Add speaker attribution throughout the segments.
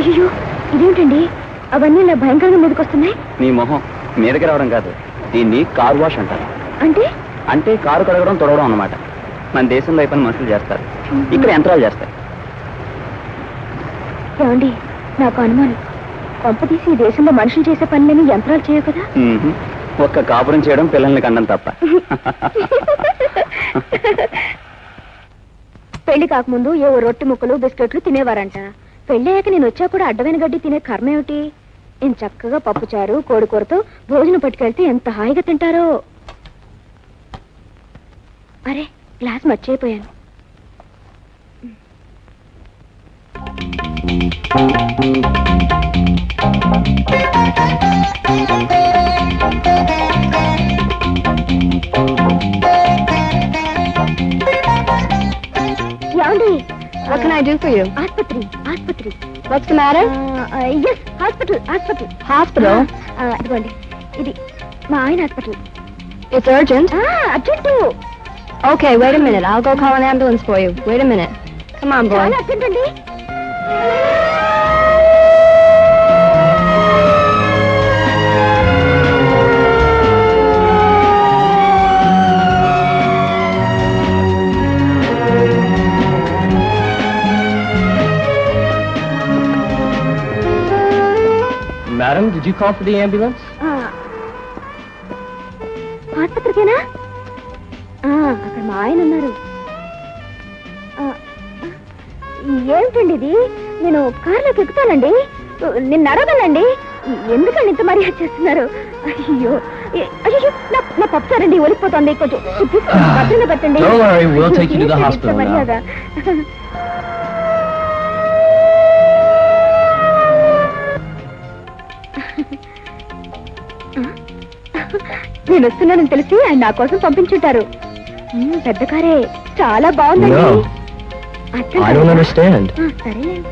Speaker 1: అయ్యో ఇదేంటండి? అవన్నీ ఇలా భయంకరంగా మీదకి వస్తున్నాయి
Speaker 2: నీ మొహం మీదకి రావడం కాదు దీన్ని కార్ వాష్ అంటారు.
Speaker 1: అంటే?
Speaker 2: అంటే కారు కడగడం తొడవడం అన్నమాట. మన దేశంలో పని మనుషులు చేస్తారు. ఇక్కడ యంత్రాలు చేస్తాయి.
Speaker 1: ఏమండి నాకు అనుమానం. కొంపతీసి ఈ దేశంలో మనుషులు చేసే పనులని యంత్రాలు చేయవు కదా.
Speaker 2: ఒక్క కాపురం చేయడం పిల్లల్ని కండం తప్ప.
Speaker 1: పెళ్ళి కాకముందు ఏవో రొట్టె ముక్కలు బిస్కెట్లు తినేవారంట. పెళ్ళయ్యాక నేను వచ్చా కూడా అడ్డమైన గడ్డి తినే కర్మ ఏమిటి? నేను చక్కగా పప్పుచారు కోడి కూరతో భోజనం పట్టుకెళ్తే ఎంత హాయిగా తింటారో. అరే గ్లాస్ మర్చిపోయాను. ఏమండి?
Speaker 3: What can I do for you? The matter?
Speaker 1: Yes hospital hospital
Speaker 3: Hospital?
Speaker 1: అదిగోండి ఇది మా ఆయన hospital
Speaker 3: urgent.
Speaker 1: Urgent
Speaker 3: Okay, wait a minute. I'll go call an ambulance for you. Wait a minute. Come on, boy.
Speaker 1: చాలా urgent అండి
Speaker 2: madam did you call for the ambulance?
Speaker 1: ఆ. ఆస్పత్రికేనా? ఆ, అక్కడ మా ఆయన ఉన్నారు ఆ, ఏమిటండి ఇది? నేను కారులోకి ఎక్కుతానండి. నిన్ను అడగలండి ఎందుకండి ఇంత మర్యాద చేస్తున్నారు? అయ్యో అయ్యో నా నా పప్పుసారండి ఒలిపోతుంది కొంచెం భద్రంగా పెట్టండి.
Speaker 2: Don't
Speaker 1: నేను వస్తున్నానని తెలిసి ఆయన నా కోసం పంపించుంటారు మ్మ్, పెద్ద కారే చాలా బాగుందండి
Speaker 2: No.
Speaker 1: అర్థం
Speaker 2: I don't
Speaker 1: కాలేదా?
Speaker 2: understand.
Speaker 1: ఆ, సరేలేండి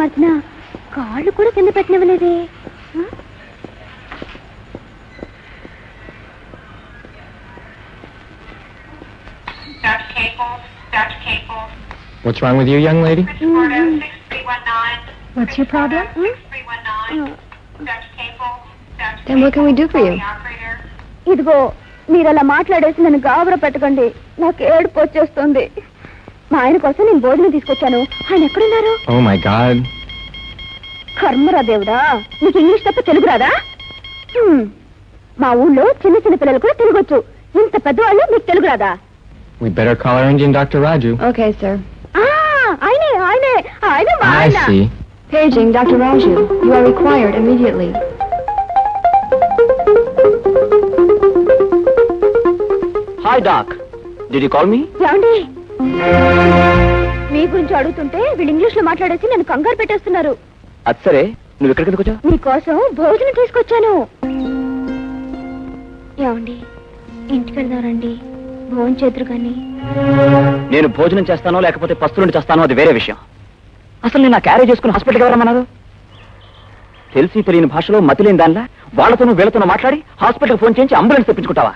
Speaker 1: మార్చిన కాళ్ళు కూడా కింద.
Speaker 4: Capel,
Speaker 2: what's wrong with you young lady
Speaker 4: 6319.
Speaker 1: What's your problem?
Speaker 4: 6319. Dr. Capel, Dr.
Speaker 3: Then what can we do for you?
Speaker 1: ఇదిగో మీరు అలా మాట్లాడేసి నన్ను గాబర పెట్టకండి నాకు ఏడుపు వచ్చేస్తుంది మా ఆయన కోసం నేను భోజనం తీసుకొచ్చాను ఆయన ఎక్కడున్నారు
Speaker 2: oh my god
Speaker 1: కర్మరా దేవుడా నీకు ఇంగ్లీష్ తప్ప తెలుగు రాదా హ్మ్. మా ఊళ్ళో చిన్న చిన్న పిల్లలు కూడా తెలుగొచ్చు ఇంత పెద్దవాళ్ళు మీకు తెలుగు రాదా
Speaker 2: we better call our Indian Dr. Raju
Speaker 3: Okay, sir.
Speaker 1: ఆ, ఆయనే ఆయనే ఆయన మా ఆయన
Speaker 3: Paging Dr. Raju. You are required immediately.
Speaker 2: hi doc did you call me
Speaker 1: ఏమండి మీ గురించి అడుగుతుంటే వీళ్ళు ఇంగ్లీష్లో మాట్లాడేసి నన్ను కంగారు పెట్టేస్తున్నారు.
Speaker 2: అది సరే నువ్వు ఎక్కడికి వచ్చావు?
Speaker 1: మీకోసం భోజనం తీసుకొచ్చాను. ఏమండి ఇంటికి వెళ్దారండి భోజనం చేతురు కానీ.
Speaker 2: నేను భోజనం చేస్తానో లేకపోతే పస్తులుండి చేస్తానో అది వేరే విషయం. అసలు నేను నా క్యారేజ్ చేసుకుని హాస్పిటల్కి ఎవరమ్మన్నారు? తెలిసి తెలియని భాషలో మతిలేని దానిలా వాళ్ళతోనూ వీళ్ళతోనూ మాట్లాడి హాస్పిటల్కి ఫోన్ చేయించి అంబులెన్స్ తెప్పించుకుంటావా?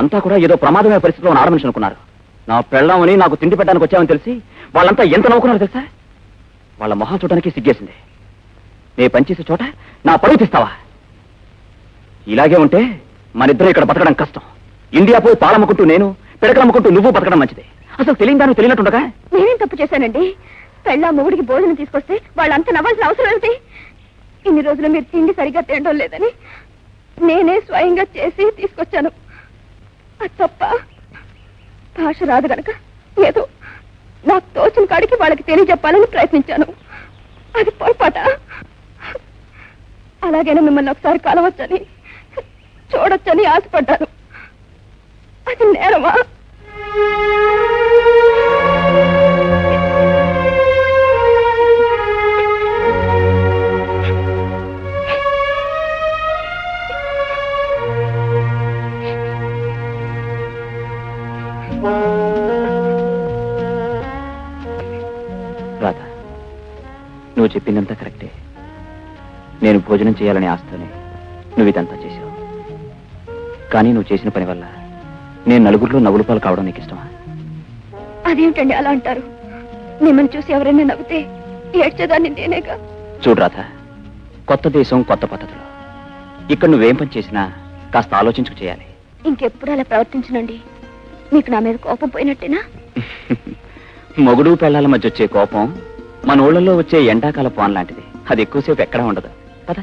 Speaker 2: అంతా కూడా ఏదో ప్రమాదమైన పరిస్థితిలో ఆడమనిషి అనుకున్నారు. నా పెళ్ళామని నాకు తిండి పెట్టడానికి వచ్చామని తెలిసి వాళ్ళంతా ఎంత నవ్వుకున్నారో తెలుసా? వాళ్ళ మొహం చూడడానికి సిగ్గేసింది. నే పనిచేసే చోట నా పరువు తీస్తావా? ఇలాగే ఉంటే మనిద్దరం ఇక్కడ బతకడం కష్టం. ఇండియా పోయి పాలమ్ముకుంటూ నేను పిడకలమ్ముకుంటూ నువ్వు బతకడం మంచిది. అసలు తెలియదాను తెలియనట్టుండగా?
Speaker 1: నేనేం తప్పు చేశానండి? పెళ్ళా మొగుడికి భోజనం తీసుకొస్తే వాళ్ళంతా నవ్వాల్సిన అవసరం ఏంటి ఇన్ని రోజులు మీరు తిండి సరిగ్గా తినడం లేదని నేనే స్వయంగా చేసి తీసుకొచ్చాను. అది తప్ప భాష రాదు గనక ఏదో నాకు తోచిన కాడికి వాళ్ళకి తెలియజెప్పాలని ప్రయత్నించాను. అది పొరపాట. అలాగైనా మిమ్మల్ని ఒకసారి కలవచ్చని చూడొచ్చని ఆశపడ్డాను. అది నేరమా?
Speaker 2: నువ్వు చెప్పిందంతా కరెక్టే. నేను భోజనం చేయాలనే ఆస్తోనే నువ్వు ఇదంతా చేశావు. కానీ నువ్వు చేసిన పని వల్ల నేను నలుగురిలో నవ్వుల పాలు కావడం నీకు ఇష్టమా?
Speaker 1: అదేమిటండి అలా అంటారు? మిమ్మల్ని చూసి ఎవరైనా నవ్వితే ఏడ్చేదాన్ని నేనేగా?
Speaker 2: చూడు రాధ కొత్త దేశం కొత్త పద్ధతులు. ఇక్కడ నువ్వేం పని చేసినా కాస్త ఆలోచించుకు చేయాలి.
Speaker 1: ఇంకెప్పుడు అలా ప్రవర్తించనండి? మీకు నా మీద కోపం పోయినట్టేనా?
Speaker 2: మొగుడు పెళ్ళాల మధ్య వచ్చే కోపం మన ఊళ్ళల్లో వచ్చే ఎండాకాల పాన్ లాంటిది. అది ఎక్కువసేపు ఎక్కడా ఉండదు. పద.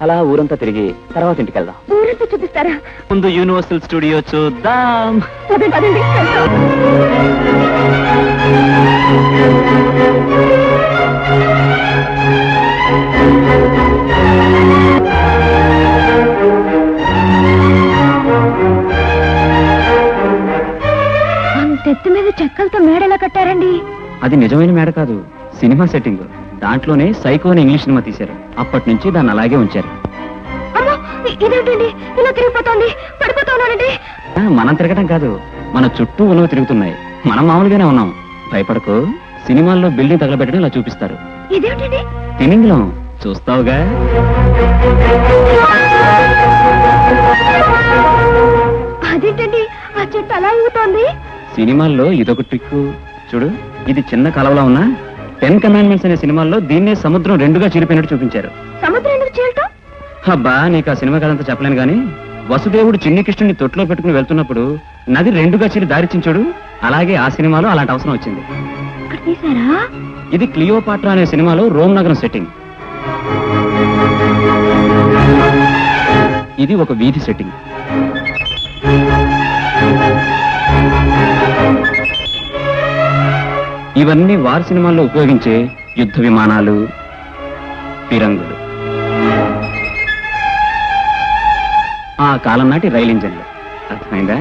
Speaker 2: అలా ఊరంతా తిరిగి తర్వాత ఇంటికి వెళ్దాం.
Speaker 1: ఊరంతా చూపిస్తారా?
Speaker 2: ముందు యూనివర్సల్ స్టూడియో చూద్దాం.
Speaker 1: పదండి మీద చెక్కలతో మేడలా కట్టారండి.
Speaker 2: అది నిజమైన మేడ కాదు. Cinema setting. దాంట్లోనే సైకో అని ఇంగ్లీష్ సినిమా తీశారు. అప్పటి నుంచి దాన్ని అలాగే ఉంచారు. మనం తిరగటం కాదు. మన చుట్టూ ఉన్నవి తిరుగుతున్నాయి. మనం మామూలుగానే ఉన్నాం. భయపడకు. సినిమాల్లో బిల్డింగ్ తగలబెట్టడం ఇలా చూపిస్తారు. తిమింగలం చూస్తావుగా?
Speaker 1: అదేంటండి? ఆ చెట్టు అలా ఊగుతోంది.
Speaker 2: సినిమాల్లో ఇదొక ట్రిక్ చూడు ఇది చిన్న కలవలా ఉన్నా టెన్ కమాండ్మెంట్స్ అనే సినిమాల్లో దీన్నే సముద్రం రెండుగా చిరిపోయినట్టు చూపించారు.
Speaker 1: సముద్రం ఎందుకు చేయటం
Speaker 2: అబ్బా నీకు ఆ సినిమా కథంతా చెప్పలేను గాని వసుదేవుడు చిన్ని కృష్ణుని తొట్టులో పెట్టుకుని వెళ్తున్నప్పుడు నది రెండుగా చిరి దారిచించాడు అలాగే ఆ సినిమాలో అలాంటి అవసరం వచ్చింది.
Speaker 1: ఇక్కడ తీసారా
Speaker 2: ఇది క్లియోపాట్రా అనే సినిమాలో రోమ్ నగరం సెట్టింగ్. ఇది ఒక వీధి సెట్టింగ్. ఇవన్నీ వార్ సినిమాల్లో ఉపయోగించే యుద్ధ విమానాలు ఫిరంగులు ఆ కాలం నాటి రైలు ఇంజన్లు. అర్థమైందా?